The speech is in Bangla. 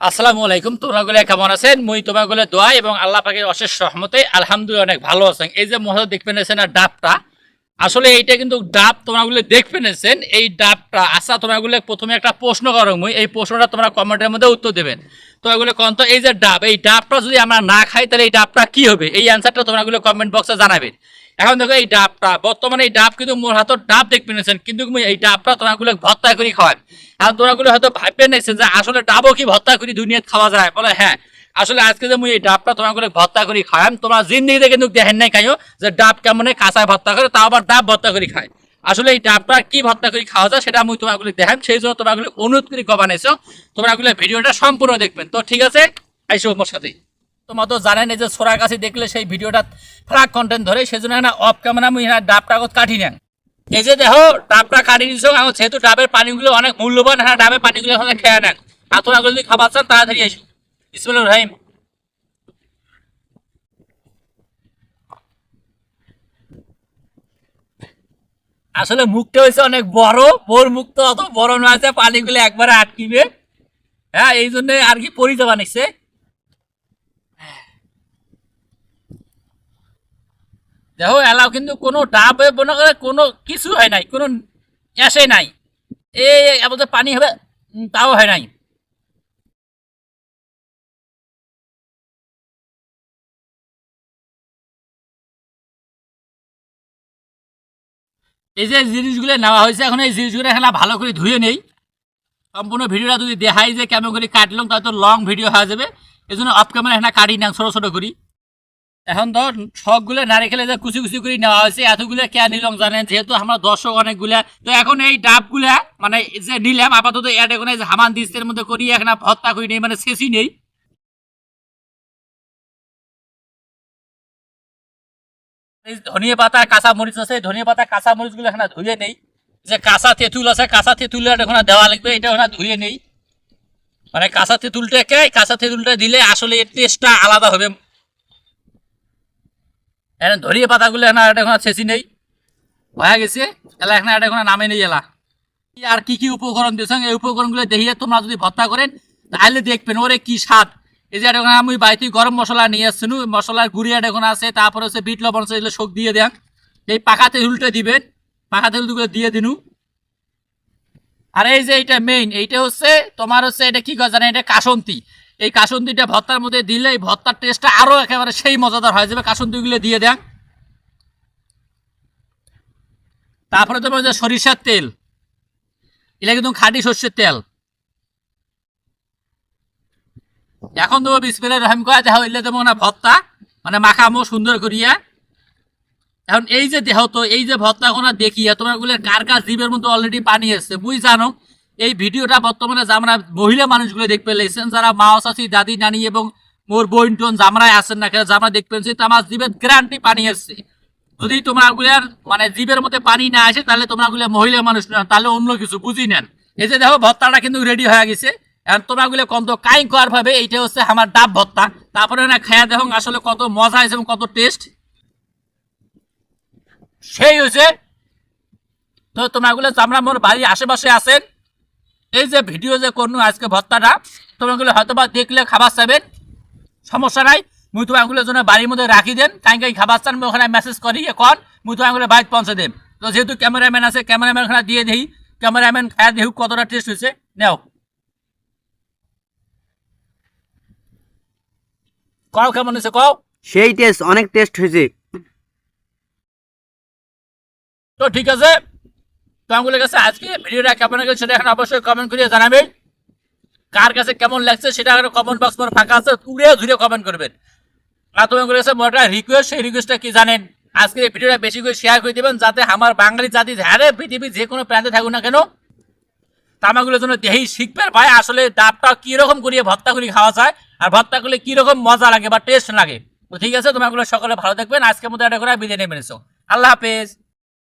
আসসালামু আলাইকুম। তোমরাগুলো কেমন আছেন? মুই তোমাগুলো দোয়া এবং আল্লাহ পাকের অশেষ সহমতে আলহামদুলিল্লাহ অনেক ভালো আছেন এই যে মহা দেখবেন না ডাবটা, আসলে এইটা কিন্তু ডাব তোমরাগুলো দেখবেন এই ডাবটা আচ্ছা তোমরাগুলো প্রথমে একটা প্রশ্ন করো মুই। এই প্রশ্নটা তোমরা কমেন্টের মধ্যে উত্তর দেবেন। তোমাগুলো কন? তো এই যে ডাব, এই ডাবটা যদি আমরা না খাই, তাহলে এই ডাবটা কি হবে? এই অ্যান্সারটা তোমরাগুলো কমেন্ট বক্সে জানাবেন এখন দেখো এই ডাবটা, বর্তমানে এই ডাব কিন্তু মোর হাতে ডাব দেখবেন কিন্তু মুই এই ডাবটা তোমরাগুলো ভর্তা করে খাওয়ান আর তোমরাগুলো হয়তো ভাববেন নাইছেন যে আসলে ডাবও কি ভর্তা করি দুনিয়াত খাওয়া যায়? বলে হ্যাঁ আসলে আজকে যে এই ডাবটা তোমাগুলো ভর্তা করে খাওয়াম, তোমরা জিন্দিগিতে কিন্তু দেখেন নাই খাইও যে ডাব কেমন কাঁচায় ভর্তা করে, তাও আবার ডাব ভর্তা করে খায়। আসলে এই ডাবটা কি ভর্তা করে খাওয়া যায় সেটা আমি তোমাগুলো দেখাম। সেই জন্য তোমাগুলো অনুরোধ করে কবানাইছো তোমরাগুলো ভিডিওটা সম্পূর্ণ দেখবেন। তো ঠিক আছে, আইসো মোর সাথে তোমার তো জানেন যে সোরার কাছে দেখলে সেই ভিডিওটা ফ্রাক কন্টেন্ট ধরে সেই জন্য না অফ ক্যামেরা আমি ডাবটা কাটি নেন। এই যে দেখো, ডাবটা কাটি দিছো এখন যেহেতু ডাবের পানিগুলো অনেক মূল্যবান হ্যাঁ ডাবের পানিগুলো এখন খেয়ে নেন। আর তোমরা যদি খাবার চান, তাড়াতাড়ি এসো ইসমাইল রহিম আসলে মুখটা হয়েছে অনেক বড়, বোর মুখ তো অত বড় নয় আছে, পানিগুলো একবারে আটকিবে। হ্যাঁ এই জন্য আর কি পরিচয় বানিয়েছে। দেখো, এলাও কিন্তু কোনো ডাব মনে করে কোনো কিছু হয় নাই, কোনো এসে নাই। এই আমাদের পানি হবে তাও হয় নাই। এই যে জিনিসগুলো নেওয়া হয়েছে, এখন এই জিনিসগুলো এখানে ভালো করে ধুয়ে নেই। সম্পূর্ণ ভিডিওটা যদি দেখাই যে কেমন করে কাটলাম, তাহলে তো লং ভিডিও হয়ে যাবে। এই জন্য অফ ক্যামেরা এখানে কাটি না ছোটো ছোটো করি। এখন ধর, সবগুলো নারিকেলে যে কুচি কুচি করে নেওয়া হয়েছে, এতগুলো কে নিলাম জানেন? যেহেতু আমরা দর্শক অনেকগুলা, তো এখন এই ডাবগুলা মানে যে নিলাম, আপাতত এড এখন হামান দিস্তের মধ্যে করি এখন ভত্তা করি নেই মানে শেষই নেই। এই ধনিয়া পাতা, কাঁচা মরিচ আছে ধনিয়া পাতা, কাঁচা মরিচগুলো এখানে ধুয়ে নেই। যে কাঁচা তেঁতুল আছে, কাঁচা তেঁতুল এখন দেওয়া লাগবে, এটা ওখানে ধুয়ে নেই। মানে কাঁচা তেঁতুলটাকে কাঁচা তেঁতুলটা দিলে আসলে এর টেস্টটা আলাদা হবে। এখানে ধরিয়ে পাতাগুলো এখানে এটা এখন ছেঁচি নেই। হয়ে গেছে, এলা এখানে এটা এখন নামে নেই এলা। আর কি কি উপকরণ দিয়েছেন? এই উপকরণগুলো দেখিয়ে তোমরা যদি ভর্তা করেন, তাহলে দেখবেন, ওরে কি স্বাদ। এই যে এখন আমি বাড়িতে গরম মশলা নিয়ে আসছেন মশলার গুঁড়ি এটা এখন আছে, তারপরে হচ্ছে বিট লবণ আছে, এগুলো শোক দিয়ে দেন এই পাকা তেলটা দিবেন পাকা তেলগুলো দিয়ে দিনু। আর এই যে এইটা মেইন এইটা হচ্ছে তোমার হচ্ছে এটা কি করে জানেন, এটা কাসন্তি। এই কাসন্তিটা ভর্তার মধ্যে দিলে এই ভর্তার টেস্টটা আরও একেবারে সেই মজাদার হয়ে যাবে, কাসন্তিগুলো দিয়ে দেন তারপরে তোমার যে সরিষার তেল। এটা কিন্তু খাঁটি সর্ষের তেল। এখন তো বিসমিল্লাহির রহিম কয়া দেখা হইলে দেবো না ভর্তা মানে মাখামো সুন্দর করিয়া। এখন এই যে দেহ তো, এই যে ভর্তা এখন দেখিয়া তোমারগুলো কার কার জীবের মধ্যে অলরেডি পানি এসছে, বুঝ জানো? এই ভিডিওটা বর্তমানে যে আমরা মহিলা মানুষগুলো দেখতে পেলেছেন যারা মা চাচি দাদি, নানি এবং মোর বোন টোন জামরায় আছেন না কেন জামরা দেখবেন যে আমার জীবের গ্যারান্টি পানি এসছে। যদি তোমারগুলার মানে জীবের মধ্যে পানি না আসে, তাহলে তোমরা গুলো মহিলা মানুষ না, তাহলে অন্য কিছু, বুঝি নেন এই যে দেখো ভর্তাটা কিন্তু রেডি হয়ে গেছে। এখন তোমরা গুলো কত কাই কর ভাবে এইটা হচ্ছে আমার ডাব ভর্তা। তারপরে না খায়া দেখো আসলে কত মজা আছে এবং কত টেস্ট সেই হয়েছে। তো তোমরা গুলো আমরা মোর বাড়ির আশেপাশে আছেন এই যে ভিডিও যে করনু আজকে ভত্তাটা তোমাগুলো হয়তো বা দেখলে খাবার চাইবেন। সমস্যা নাই। মুই তোমাগুলোর জন্য বাড়ির মধ্যে রাখি দেন। কাই কাই খাবার চান ওখানে মেসেজ করি এখন মুই তোমাগুলো বাড়িতে পৌঁছে দেন তো যেহেতু ক্যামেরাম্যান আছে ক্যামেরাম্যান ওখানে দিয়ে দেই। ক্যামেরাম্যান খায়া দেখুক কতটা টেস্ট হয়েছে। নেও। কও কেমন হয়েছে কও? সেই টেস্ট অনেক টেস্ট হয়েছে। তো ঠিক আছে তো আমাগুলোর কাছে আজকে ভিডিওটা কেমন লাগছে সেটা এখন অবশ্যই কমেন্ট করে জানাবেন। কার কাছে কেমন লাগছে সেটা এখন কমেন্ট বক্স পর ফাঁকা আছে তুড়ে ধুরে কমেন্ট করবেন। আর তোমাদের কাছে একটা রিকোয়েস্ট সেই রিকোয়েস্টটা কি জানেন? আজকে এই ভিডিওটা বেশি করে শেয়ার করে দেবেন যাতে আমার বাঙালি জাতি ধারে পৃথিবীর যে কোনো প্রান্তে থাকুক না কেন তামাগুলোর জন্য দেহেই শিখবেন ভাই, আসলে ডাবটা কীরকম করিয়ে করে খাওয়া যায় আর ভত্তা করলে কীরকম মজা লাগে বা টেস্ট লাগে। তো ঠিক আছে তোমাগুলো সকালে ভালো থাকবেন। আজকের মধ্যে একটা করে বিদায় নেবে নিছো আল্লাহ হাফেজ।